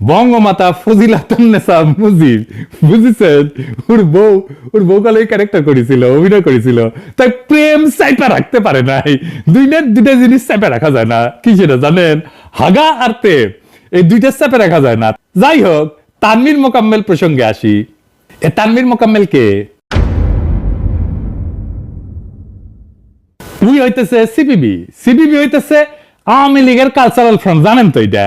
বঙ্গমাতা ফজিলাতুন্নেসা মুজিব। বুঝেছেন? ওর বউ ওর বউ কালে ক্যারেক্টার করেছিল, অভিনয় করেছিল। তাই প্রেম চাইপা রাখতে পারে নাই। দুইটা দুইটা জিনিস চাইপা রাখা যায় না। কি সেটা জানেন? হাগা আর প্রেম, এই দুইটা চাপে রাখা যায় না। যাই হোক, তানভীর মোকাম্মেল প্রসঙ্গে আসি। এ তানভীর মোকাম্মেল কে? উই হইতেছে সিপিবি। সিপিবি হইতেছে আওয়ামী লীগের কালচারাল ফ্রন্ট জানেন তো এটা?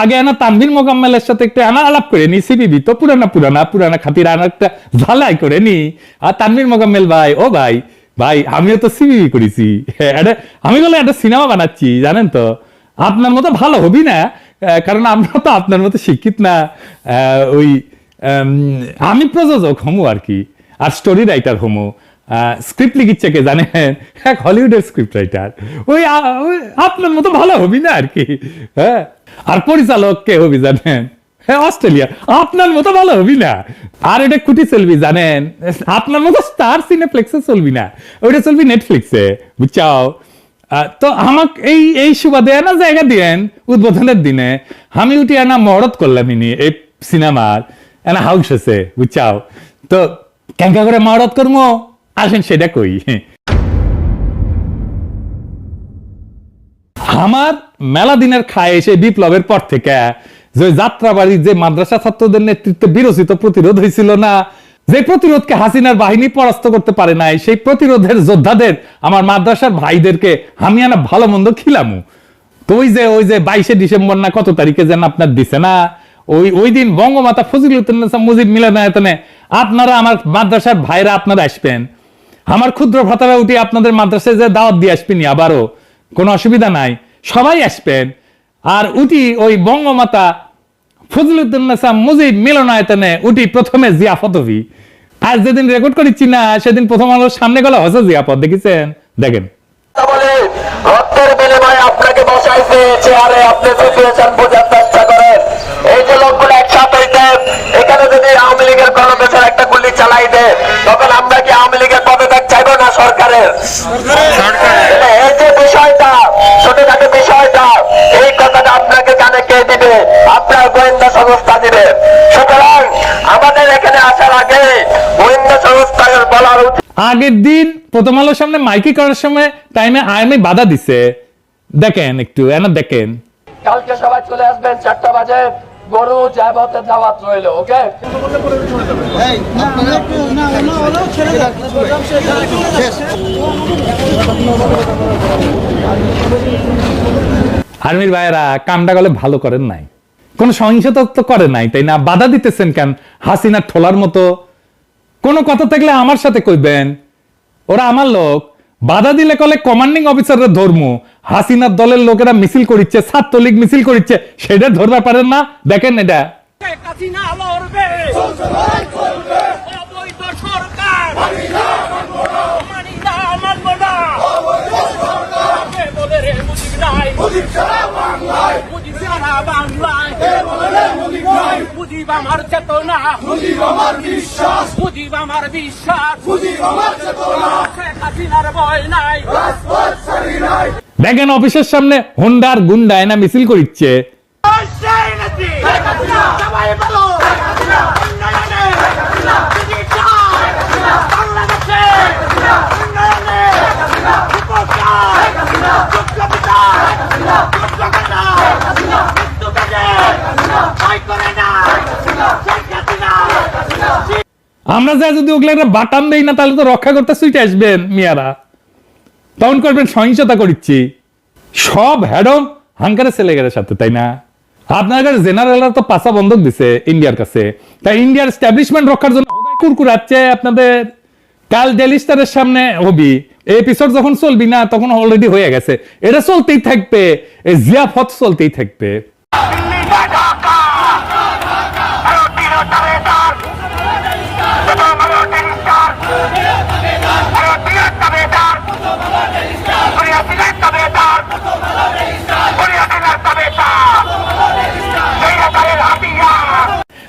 আগে আনা তানভীর মোকাম্মেলের সাথে একটু আনা আলাপ করে নি সিবিবি তো পুরানা পুরানা পুরানা খাতির আনা একটা ঝালাই করে নি। আর তানভীর মোকাম্মেল, ভাই, ও ভাই ভাই, আমিও তো সিবিবি করেছি। আমি বলে, একটা সিনেমা বানাচ্ছি, জানেন তো। আপনার মতো ভালো হবি না কারণ আমরা তো আপনার মতো শিক্ষিত না। ওই আমি প্রযোজক হমু আর কি, আর স্টোরি রাইটার হমু। স্ক্রিপ্ট লিখিচ্ছে কে জানেন এক হলিউডের স্ক্রিপ্ট রাইটার ওই আপনার মতো ভালো হবি না আর কি? হ্যাঁ? আর পরিচালক কে হবি জানেন? হ্যাঁ অস্ট্রেলিয়া। আপনার মতো ভালো হবি না। আর এটা চলবি জানেন? আপনার মতো স্টার সিনেপ্লেক্সে চলবি না। ওইটা চলবি নেটফ্লিক্সে তো আমাকে এই এই সুবাদে না জায়গা দিয়েন উদ্বোধনের দিনে। আমি উঠি আনা মহরত করলাম ইনি, এই সিনেমার। এনা হাউস আছে, বুঝছাও? তো কেঙ্কা করে মহরত করব আসেন সেটা কই আমার মেলা দিনের খায় এসে বিপ্লবের পর থেকে যে যাত্রাবাড়ির যে মাদ্রাসা ছাত্রদের নেতৃত্বে বিরোচিত প্রতিরোধ হয়েছিল না, যে প্রতিরোধকে হাসিনার বাহিনী পরাস্ত করতে পারে নাই, সেই প্রতিরোধের যোদ্ধাদের, আমার মাদ্রাসার ভাইদেরকে আমি আনা ভালো মন্দ খিলামু। তো ওই যে ওই যে বাইশে ডিসেম্বর না কত তারিখে যেন আপনার দিছে না, ওই ওই দিন বঙ্গমাতা ফজিলুদ্দিন মুজিব মিলনায়তনে আপনারা আমার মাদ্রাসার ভাইরা আপনারা আসবেন। আমার ক্ষুদ্র ভ্রাতারা উঠি আপনাদের মাদ্রাসায় যে দাওয়াত দিয়ে আসবেনি আবারও, কোনো অসুবিধা নাই, সবাই আসবেন। আর উঠি ওই বঙ্গমাতা ফজলুদ্দিন মুজিব মিলনায়তনে উঠি প্রথমে জিয়াফত হবি। আর যেদিন রেকর্ড করেছি না, সেদিন প্রথম আলোর সামনে গলা হসে জিয়াফত, দেখেছেন? দেখেন। আপনাকে বসাইছে চেয়ারে আপনি সিচুয়েশন বোঝার চেষ্টা করেন। এই যে লোকগুলো একসাথে এখানে যদি আওয়ামী লীগের কোনো একটা গুলি চালাই দেয়, তখন আমরা কি আওয়ামী লীগের পদত্যাগ চাইব না সরকারের তাহলে এই যে বিষয়টা ছোটখাটো বিষয়টা এই কথাটা আপনাকে কানে কে দিবে? আপনার গোয়েন্দা সংস্থা দিবে। সুতরাং আমাদের এখানে আসার আগে গোয়েন্দা সংস্থার বলার আগের দিন প্রথম আলোর সামনে মাইকি করার সময় টাইমে আইএমএ বাধা দিছে। দেখেন একটু এনা দেখেন। কালকে সবাই চলে আসবেন চারটা বাজে। গরু জায়বতের দাওয়াত রইল ওকে? আর্মির ভাইয়েরা কামটা গলে ভালো করেন নাই। কোন সহিংসতা তো করে নাই তাই না? বাধা দিতেছেন কেন? হাসিনা ঠোলার মতো। কোনো কথা থাকলে আমার সাথে কইবেন। ওরা আমার লোক। বাধা দিলে কলে কমান্ডিং অফিসাররা ধর্ম। হাসিনার দলের লোকেরা মিছিল করিচ্ছে, ছাত্রলীগ মিছিল করিচ্ছে, সেটা ধরতে পারেন না? দেখেন এটা। হাসিনা আমার চেতনা। মুজিব আমার বিশ্বাস। মুজিব আমার বিশ্বাস। মুজিব আমার চেতনা। শেখ হাসিনার ভয় নাই। দেখেন অফিসের সামনে হোন্ডার গুন্ডা এনা মিছিল করিচ্ছে। সবাই বলো উন্নয়নে যদি চায় বাংলাদেশে উন্নয়নে উপচায় যোগ্য বিচার যোগ্য কথা মৃত্যু থেকে ভয় করে না শেখ হাসিনা আমরা যা যদি ওগুলো একটা বাটাম দেই না, তাহলে তো রক্ষা করতে সুইটে আসবেন মিয়ারা। তখন করবেন সহিংসতা করিচ্ছি। সব হ্যাডম হাঙ্কারে ছেলেগের সাথে, তাই না? আপনার কাছে জেনারেলরা তো পাশা বন্ধক দিছে ইন্ডিয়ার কাছে। তাই ইন্ডিয়ার স্ট্যাবলিশমেন্ট রক্ষার জন্য কুরকুরাচ্ছে আপনাদের। কাল ডেলি স্টারের সামনে হবি। এপিসোড যখন চলবি না, তখন অলরেডি হয়ে গেছে। এটা চলতেই থাকবে। জিয়াফত চলতেই থাকবে।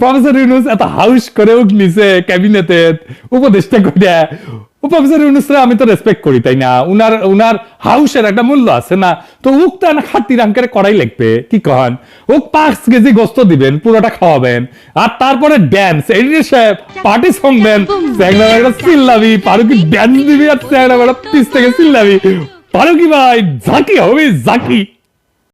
প্রফেসর ইউনুস এত হাউস করে নিছে ক্যাবিনেটে উপদেষ্টা কইরা, ও প্রফেসর ইউনুসরা আমি তো রেসপেক্ট করি, তাই না? উনার উনার হাউসের একটা মূল্য আছে না? তো উক তো খাতির আঙ্কের করাই লাগবে, কি কন ওক পাঁচ কেজি গোস্ত দিবেন, পুরোটা খাওয়াবেন, আর তারপরে ড্যান্স এডিটর সাহেব পার্টি সং দেন। চ্যাংড়া বেড়া চিল্লাবি, পারুকি ড্যান্স দিবি আর চ্যাংড়া বেড়া পিস থেকে চিল্লাবি। পারুকি ভাই, ঝাঁকি হবে, ঝাঁকি।